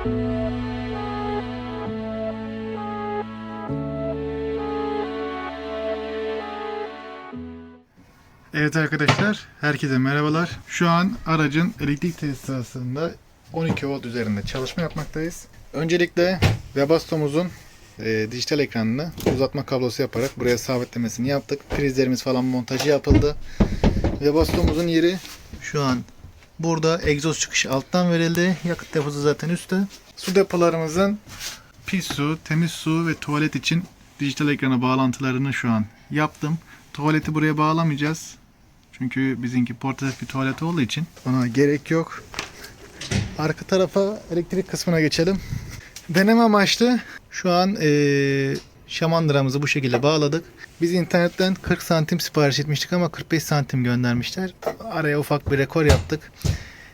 Evet arkadaşlar, herkese merhabalar. Şu an aracın elektrik tesisatında 12 volt üzerinde çalışma yapmaktayız. Öncelikle Webasto'muzun e, dijital ekranını uzatma kablosu yaparak buraya sabitlemesini yaptık. Prizlerimiz falan montajı yapıldı. Webasto'muzun yeri şu an burada. Egzoz çıkışı alttan verildi. Yakıt deposu zaten üstte. Su depolarımızın pis su, temiz su ve tuvalet için dijital ekrana bağlantılarını şu an yaptım. Tuvaleti buraya bağlamayacağız. Çünkü bizimki portatif bir tuvalet olduğu için ona gerek yok. Arka tarafa elektrik kısmına geçelim. Deneme amaçlı şu an eee şamandıramızı bu şekilde bağladık. Biz internetten 40 santim sipariş etmiştik ama 45 santim göndermişler. Araya ufak bir rekor yaptık.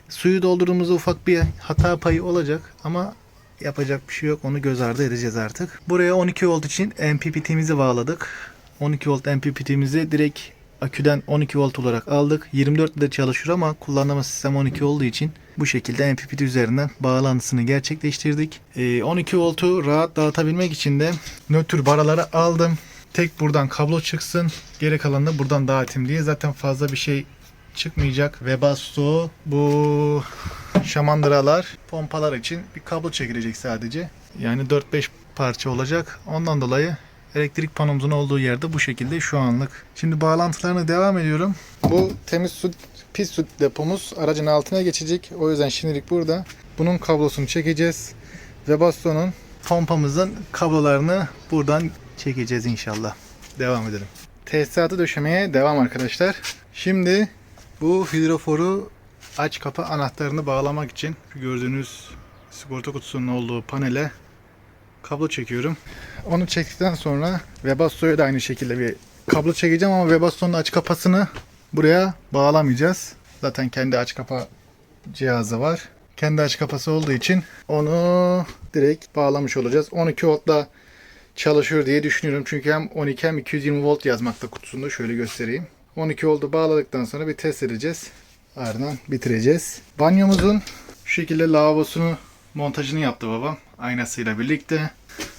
Suyu doldurduğumuzda ufak bir hata payı olacak ama yapacak bir şey yok. Onu göz ardı edeceğiz artık. Buraya 12 volt için MPPT'mizi bağladık. 12 volt MPPT'mizi direkt aküden 12 volt olarak aldık. 24 de çalışır ama kullandığımız sistem 12 olduğu için bu şekilde MPPT üzerinden bağlantısını gerçekleştirdik. Ee, 12 voltu rahat dağıtabilmek için de nötr baraları aldım. Tek buradan kablo çıksın. Geri kalanını da buradan dağıtayım diye. Zaten fazla bir şey çıkmayacak. Webasto bu şamandıralar pompalar için bir kablo çekilecek sadece. Yani 4-5 parça olacak. Ondan dolayı elektrik panomuzun olduğu yerde bu şekilde şu anlık. Şimdi bağlantılarına devam ediyorum. Bu temiz su, pis su depomuz aracın altına geçecek. O yüzden şimdilik burada. Bunun kablosunu çekeceğiz. Webasto'nun pompamızın kablolarını buradan çekeceğiz inşallah. Devam edelim. Tesisatı döşemeye devam arkadaşlar. Şimdi bu hidroforu aç kapa anahtarını bağlamak için gördüğünüz sigorta kutusunun olduğu panele kablo çekiyorum. Onu çektikten sonra Webasto'ya da aynı şekilde bir kablo çekeceğim ama Webasto'nun aç kapasını buraya bağlamayacağız. Zaten kendi aç kapa cihazı var. Kendi aç kapası olduğu için onu direkt bağlamış olacağız. 12 voltla çalışıyor diye düşünüyorum. Çünkü hem 12 hem 220 volt yazmakta kutusunda. Şöyle göstereyim. 12 voltu bağladıktan sonra bir test edeceğiz. Ardından bitireceğiz. Banyomuzun şu şekilde lavabosunu montajını yaptı babam. Aynasıyla birlikte.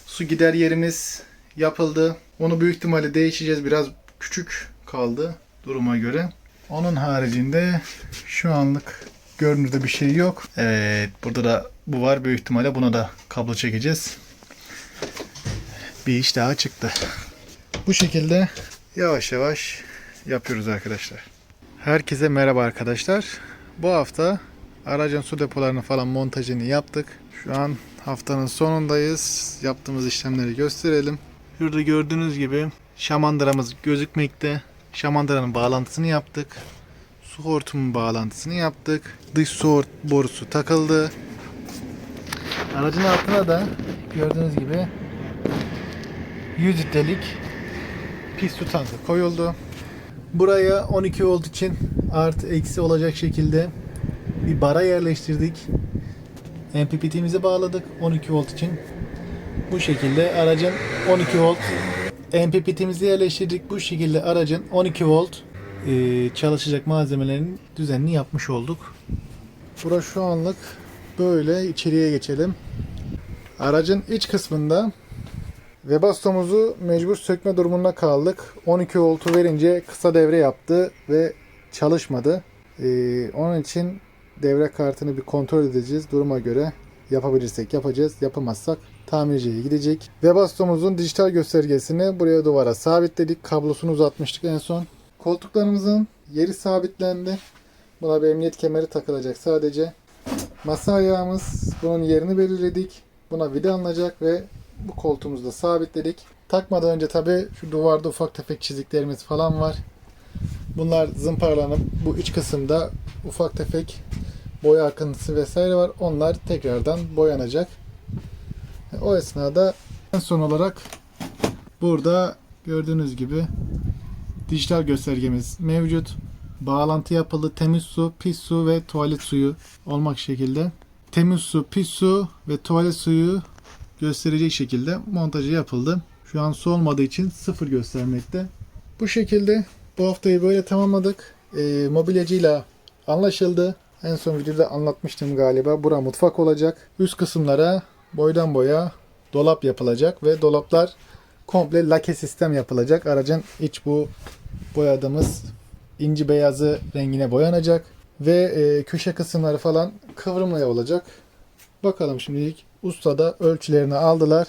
Su gider yerimiz yapıldı. Onu büyük ihtimalle değişeceğiz. Biraz küçük kaldı duruma göre. Onun haricinde şu anlık görünürde bir şey yok. Evet burada da bu var. Büyük ihtimalle buna da kablo çekeceğiz. Bir iş daha çıktı. Bu şekilde yavaş yavaş yapıyoruz arkadaşlar. Herkese merhaba arkadaşlar. Bu hafta aracın su depolarını falan montajını yaptık. Şu an haftanın sonundayız. Yaptığımız işlemleri gösterelim. Şurada gördüğünüz gibi şamandıramız gözükmekte. Şamandıranın bağlantısını yaptık. Su hortumu bağlantısını yaptık. Dış su hort- borusu takıldı. Aracın altına da gördüğünüz gibi 100 litrelik pis su tankı koyuldu. Buraya 12 volt için artı eksi olacak şekilde bir bara yerleştirdik. MPPT'mizi bağladık 12 volt için. Bu şekilde aracın 12 volt MPPT'mizi yerleştirdik. Bu şekilde aracın 12 volt e, çalışacak malzemelerin düzenini yapmış olduk. Bura şu anlık böyle içeriye geçelim. Aracın iç kısmında Webasto'muzu mecbur sökme durumunda kaldık. 12 voltu verince kısa devre yaptı ve çalışmadı. Ee, onun için devre kartını bir kontrol edeceğiz. Duruma göre yapabilirsek yapacağız. Yapamazsak tamirciye gidecek. Webasto'muzun dijital göstergesini buraya duvara sabitledik. Kablosunu uzatmıştık en son. Koltuklarımızın yeri sabitlendi. Buna bir emniyet kemeri takılacak sadece. Masa ayağımız bunun yerini belirledik. Buna vida alınacak ve bu koltuğumuzu da sabitledik. Takmadan önce tabi şu duvarda ufak tefek çiziklerimiz falan var. Bunlar zımparalanıp bu iç kısımda ufak tefek boya akıntısı vesaire var. Onlar tekrardan boyanacak. O esnada en son olarak burada gördüğünüz gibi dijital göstergemiz mevcut. Bağlantı yapıldı. Temiz su, pis su ve tuvalet suyu olmak şekilde. Temiz su, pis su ve tuvalet suyu gösterecek şekilde montajı yapıldı. Şu an su olmadığı için sıfır göstermekte. Bu şekilde bu haftayı böyle tamamladık. E, mobilyacıyla anlaşıldı. En son videoda anlatmıştım galiba. Bura mutfak olacak. Üst kısımlara boydan boya dolap yapılacak ve dolaplar komple lake sistem yapılacak. Aracın iç bu boyadığımız inci beyazı rengine boyanacak ve e, köşe kısımları falan kıvrımlı olacak. Bakalım şimdilik usta da ölçülerini aldılar.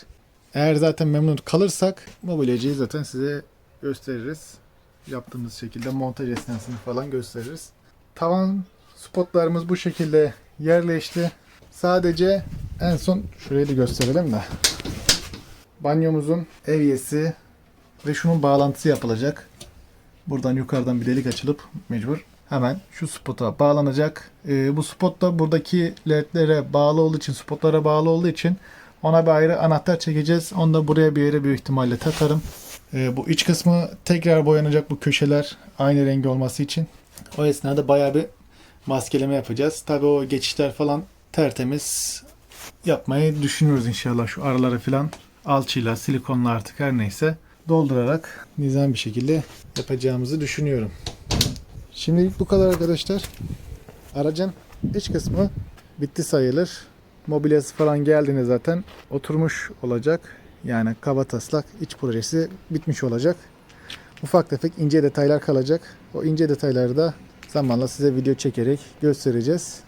Eğer zaten memnun kalırsak mobilyacıyı zaten size gösteririz. Yaptığımız şekilde montaj esnasını falan gösteririz. Tavan spotlarımız bu şekilde yerleşti. Sadece en son şurayı da gösterelim de. Banyomuzun evyesi ve şunun bağlantısı yapılacak. Buradan yukarıdan bir delik açılıp mecbur hemen şu spota bağlanacak. Ee, bu spot da buradaki ledlere bağlı olduğu için, spotlara bağlı olduğu için ona bir ayrı anahtar çekeceğiz. Onu da buraya bir yere büyük ihtimalle takarım. Ee, bu iç kısmı tekrar boyanacak bu köşeler aynı rengi olması için. O esnada bayağı bir maskeleme yapacağız. Tabii o geçişler falan tertemiz yapmayı düşünüyoruz inşallah. Şu araları falan alçıyla, silikonla artık her neyse doldurarak nizam bir şekilde yapacağımızı düşünüyorum. Şimdilik bu kadar arkadaşlar. Aracın iç kısmı bitti sayılır. Mobilyası falan geldiğinde zaten oturmuş olacak. Yani kaba taslak iç projesi bitmiş olacak. Ufak tefek ince detaylar kalacak. O ince detayları da zamanla size video çekerek göstereceğiz.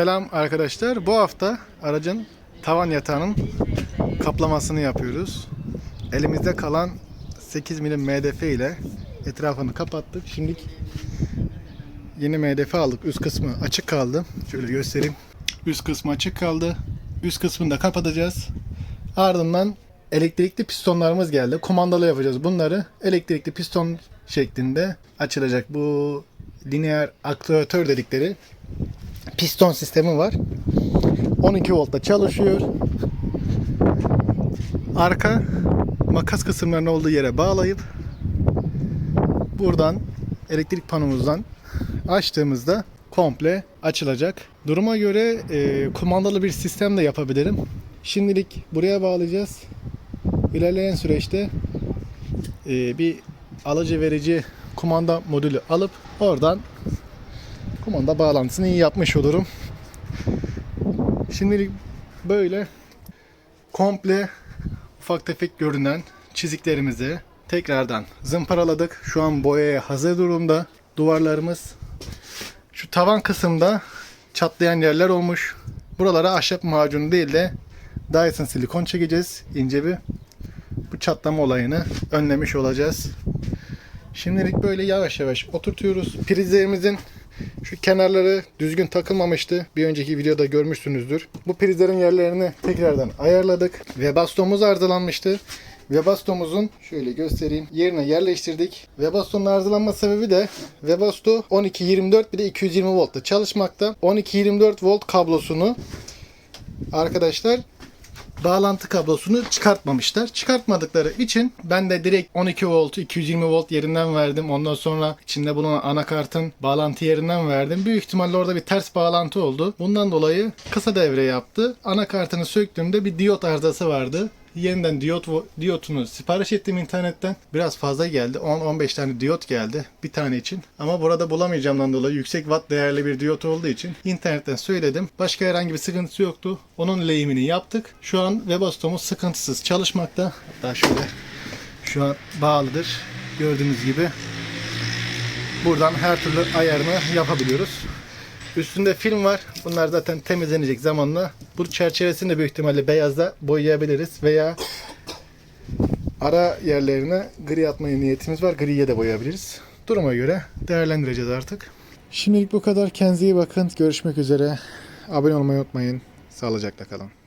Selam arkadaşlar. Bu hafta aracın tavan yatağının kaplamasını yapıyoruz. Elimizde kalan 8 milim MDF ile etrafını kapattık. Şimdi yeni MDF aldık. Üst kısmı açık kaldı. Şöyle göstereyim. Üst kısmı açık kaldı. Üst kısmını da kapatacağız. Ardından elektrikli pistonlarımız geldi. Kumandalı yapacağız bunları. Elektrikli piston şeklinde açılacak. Bu lineer aktuatör dedikleri piston sistemi var. 12 voltta çalışıyor. Arka makas kısımlarının olduğu yere bağlayıp buradan elektrik panomuzdan açtığımızda komple açılacak. Duruma göre e, kumandalı bir sistem de yapabilirim. Şimdilik buraya bağlayacağız. İlerleyen süreçte e, bir alıcı verici kumanda modülü alıp oradan kumanda bağlantısını iyi yapmış olurum. Şimdilik böyle komple ufak tefek görünen çiziklerimizi tekrardan zımparaladık. Şu an boyaya hazır durumda. Duvarlarımız şu tavan kısımda çatlayan yerler olmuş. Buralara ahşap macunu değil de Dyson silikon çekeceğiz. ince bir bu çatlama olayını önlemiş olacağız. Şimdilik böyle yavaş yavaş oturtuyoruz. Prizlerimizin şu kenarları düzgün takılmamıştı. Bir önceki videoda görmüşsünüzdür. Bu prizlerin yerlerini tekrardan ayarladık. Ve bastonumuz arızalanmıştı. Webasto'muzun şöyle göstereyim yerine yerleştirdik. Webasto'nun arızalanma sebebi de Webasto 1224 bir de 220 voltta çalışmakta. 1224 volt kablosunu arkadaşlar bağlantı kablosunu çıkartmamışlar. Çıkartmadıkları için ben de direkt 12 volt 220 volt yerinden verdim. Ondan sonra içinde bulunan anakartın bağlantı yerinden verdim. Büyük ihtimalle orada bir ters bağlantı oldu. Bundan dolayı kısa devre yaptı. Anakartını söktüğümde bir diyot arızası vardı. Yeniden diyot diyotunu sipariş ettim internetten. Biraz fazla geldi. 10-15 tane diyot geldi bir tane için. Ama burada bulamayacağımdan dolayı yüksek watt değerli bir diyot olduğu için internetten söyledim. Başka herhangi bir sıkıntısı yoktu. Onun lehimini yaptık. Şu an Webasto'muz sıkıntısız çalışmakta. Hatta şöyle şu an bağlıdır. Gördüğünüz gibi buradan her türlü ayarını yapabiliyoruz. Üstünde film var. Bunlar zaten temizlenecek zamanla. Bu çerçevesini de büyük ihtimalle beyazla boyayabiliriz veya ara yerlerine gri atmaya niyetimiz var. Griye de boyayabiliriz. Duruma göre değerlendireceğiz artık. Şimdilik bu kadar. Kendinize iyi bakın. Görüşmek üzere. Abone olmayı unutmayın. Sağlıcakla kalın.